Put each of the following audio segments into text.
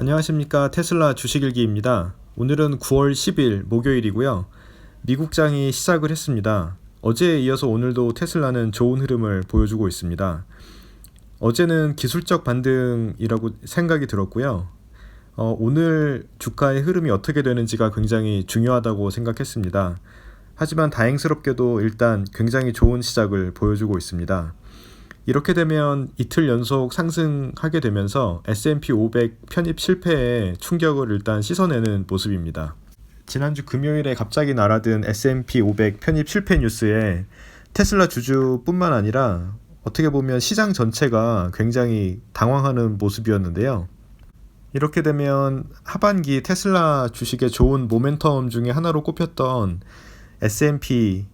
안녕하십니까 테슬라 주식일기입니다. 오늘은 9월 10일 목요일이고요. 미국장이 시작을 했습니다. 어제에 이어서 오늘도 테슬라는 좋은 흐름을 보여주고 있습니다. 어제는 기술적 반등이라고 생각이 들었고요. 어, 오늘 주가의 흐름이 어떻게 되는지가 굉장히 중요하다고 생각했습니다. 하지만 다행스럽게도 일단 굉장히 좋은 시작을 보여주고 있습니다. 이렇게 되면 이틀 연속 상승하게 되면서 S&P 500 편입 실패에 충격을 일단 씻어내는 모습입니다. 지난주 금요일에 갑자기 날아든 S&P 500 편입 실패 뉴스에 테슬라 주주뿐만 아니라 어떻게 보면 시장 전체가 굉장히 당황하는 모습이었는데요. 이렇게 되면 하반기 테슬라 주식의 좋은 모멘텀 중에 하나로 꼽혔던 S&P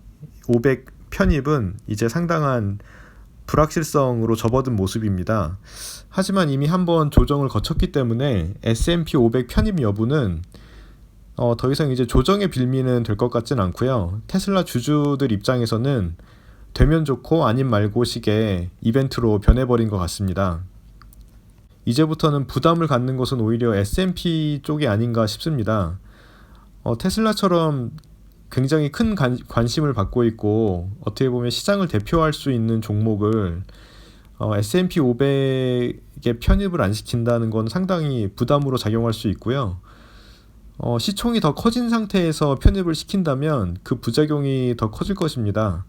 500 편입은 이제 상당한 불확실성으로 접어든 모습입니다. 하지만 이미 한번 조정을 거쳤기 때문에 S&P 500 편입 여부는 어, 더 이상 이제 조정의 빌미는 될 것 같진 않고요. 테슬라 주주들 입장에서는 되면 좋고 아님 말고 식의 이벤트로 변해버린 것 같습니다. 이제부터는 부담을 갖는 것은 오히려 S&P 쪽이 아닌가 싶습니다. 어, 테슬라처럼 굉장히 큰 관, 관심을 받고 있고 어떻게 보면 시장을 대표할 수 있는 종목을 어, S&P 500에 편입을 안 시킨다는 건 상당히 부담으로 작용할 수 있고요. 어, 시총이 더 커진 상태에서 편입을 시킨다면 그 부작용이 더 커질 것입니다.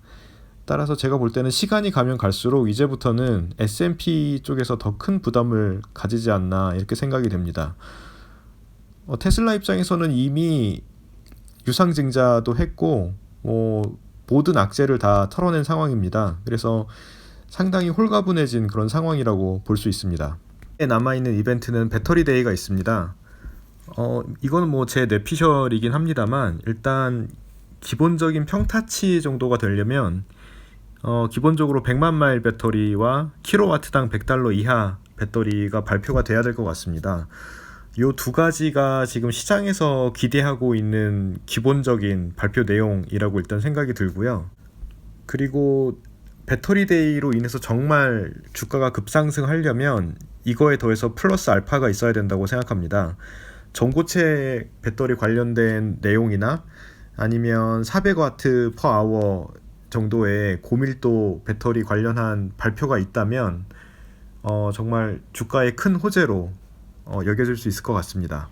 따라서 제가 볼 때는 시간이 가면 갈수록 이제부터는 S&P 쪽에서 더 큰 부담을 가지지 않나 이렇게 생각이 됩니다. 어, 테슬라 입장에서는 이미 유상증자도 했고 뭐 모든 악재를 다 털어낸 상황입니다. 그래서 상당히 홀가분해진 그런 상황이라고 볼 수 있습니다. 남아있는 이벤트는 배터리 데이가 있습니다. 어, 이거는 뭐제 뇌피셜이긴 합니다만 일단 기본적인 평타치 정도가 되려면 어, 기본적으로 100만 마일 배터리와 킬로와트당 100달러 이하 배터리가 발표가 돼야 될 것 같습니다. 요 두 가지가 지금 시장에서 기대하고 있는 기본적인 발표 내용이라고 일단 생각이 들고요. 그리고 배터리 데이로 인해서 정말 주가가 급상승하려면 이거에 더해서 플러스 알파가 있어야 된다고 생각합니다. 전고체 배터리 관련된 내용이나 아니면 400와트 퍼 아워 정도의 고밀도 배터리 관련한 발표가 있다면 어, 정말 주가의 큰 호재로 어, 여겨질 수 있을 것 같습니다.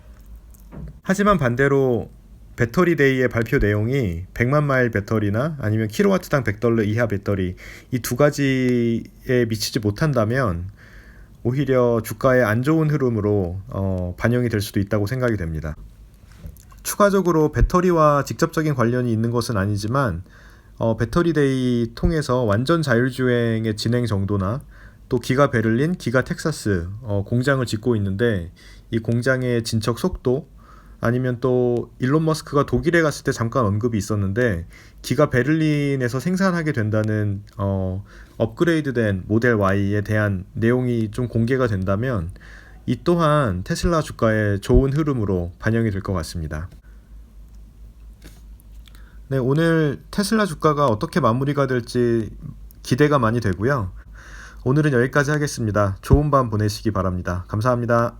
하지만 반대로 배터리 데이의 발표 내용이 100만 마일 배터리나 아니면 킬로와트당 100달러 이하 배터리 이 두 가지에 미치지 못한다면 오히려 주가의 안 좋은 흐름으로 어, 반영이 될 수도 있다고 생각이 됩니다. 추가적으로 배터리와 직접적인 관련이 있는 것은 아니지만 어, 배터리 데이 통해서 완전 자율주행의 진행 정도나 또 기가 베를린, 기가 텍사스 어, 공장을 짓고 있는데 이 공장의 진척 속도 아니면 또 일론 머스크가 독일에 갔을 때 잠깐 언급이 있었는데 기가 베를린에서 생산하게 된다는 어, 업그레이드된 모델 Y에 대한 내용이 좀 공개가 된다면 이 또한 테슬라 주가의 좋은 흐름으로 반영이 될 것 같습니다. 네, 오늘 테슬라 주가가 어떻게 마무리가 될지 기대가 많이 되고요. 오늘은 여기까지 하겠습니다. 좋은 밤 보내시기 바랍니다. 감사합니다.